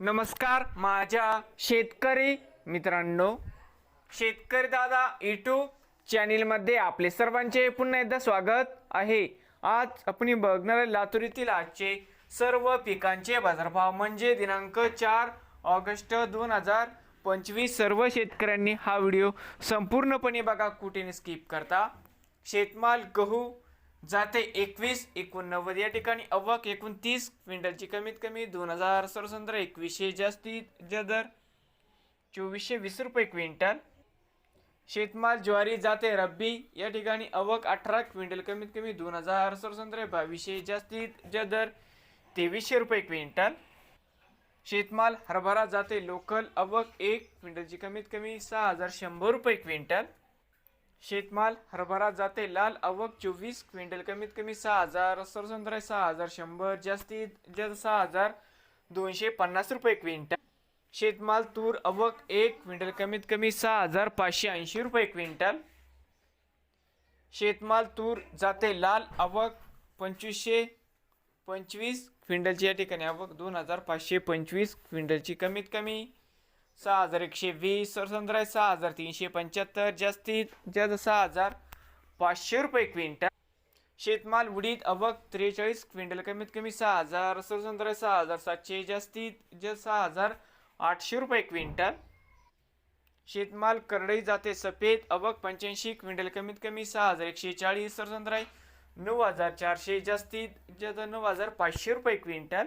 नमस्कार माझ्या शेतकरी मित्रांनो शेतकरी दादा यूट्यूब चॅनेलमध्ये आपले सर्वांचे पुन्हा एकदा स्वागत आहे. आज आपण बघणार आहे लातूर येथील आजचे सर्व पिकांचे बाजारभाव. म्हणजे दिनांक चार ऑगस्ट दोन हजार पंचवीस सर्व शेतकऱ्यांनी हा व्हिडिओ संपूर्णपणे बघा कुठे स्किप करता. शेतमाल गहू जाते एकवीस एकोणनव्वद या ठिकाणी. अव्वक एकोणतीस क्विंटलची कमीत कमी दोन हजार सरसंद्र एकवीसशे जास्तीत जा दर. चोवीसशे वीस रुपये क्विंटल. शेतमाल ज्वारी जाते रब्बी या ठिकाणी. अवक अठरा क्विंटल कमीत कमी दोन हजार सरसंद्र बावीसशे जास्तीत जा दर. तेवीसशे रुपये क्विंटल. शेतमाल हरभरा जाते लोकल. अवक एक क्विंटलची कमीत कमी सहा हजार शंभर रुपये क्विंटल. शेतमाल हरभरा जाते लाल अवक चोवीस क्विंटल कमीत कमी सहा हजार सरसंद्र सहा हजार शंभर जास्तीत जास्त सहा हजार दोनशे पन्नास रुपये क्विंटल. शेतमाल तूर अवक एक क्विंटल कमीत कमी सहा हजार पाचशे ऐंशी रुपये क्विंटल. शेतमाल तूर जाते लाल अवक पंचवीसशे पंचवीस क्विंटलची या ठिकाणी आवक दोन हजार पाचशे पंचवीस क्विंटलची कमीत कमी सहा हजार एकशे वीस सरसंद्राय सहा हजार तीनशे पंच्याहत्तर जास्तीत जास्त सहा हजार पाचशे रुपये क्विंटल. शेतमाल उडीद अवक त्रेचाळीस क्विंटल कमीत कमी सहा हजार सरसंद्राय सहा हजार सातशे जास्तीत जास्त सहा हजार आठशे रुपये क्विंटल. शेतमाल करडई जाते सफेद अवक पंच्याऐंशी क्विंटल कमीत कमी सहा हजार एकशे चाळीस सरसंद्राय नऊ हजार चारशे जास्तीत जास्त नऊ हजार पाचशे रुपये क्विंटल.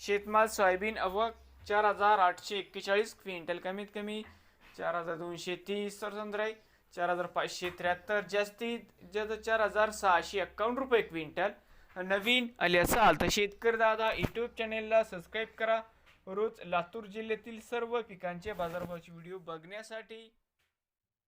शेतमाल सोयाबीन अवक चार हजार आठशे एक्केचाळीस क्विंटल कमीत कमी. चार हजार दोनशे तीस आहे चार हजार पाचशे त्र्याहत्तर जास्तीत जास्त चार हजार सहाशे एक्कावन्न रुपये क्विंटल. नवीन आले असाल तर शेतकरी दादा यूट्यूब चॅनेलला सबस्क्राईब करा. रोज लातूर जिल्ह्यातील सर्व पिकांचे बाजारभावाचे व्हिडिओ बघण्यासाठी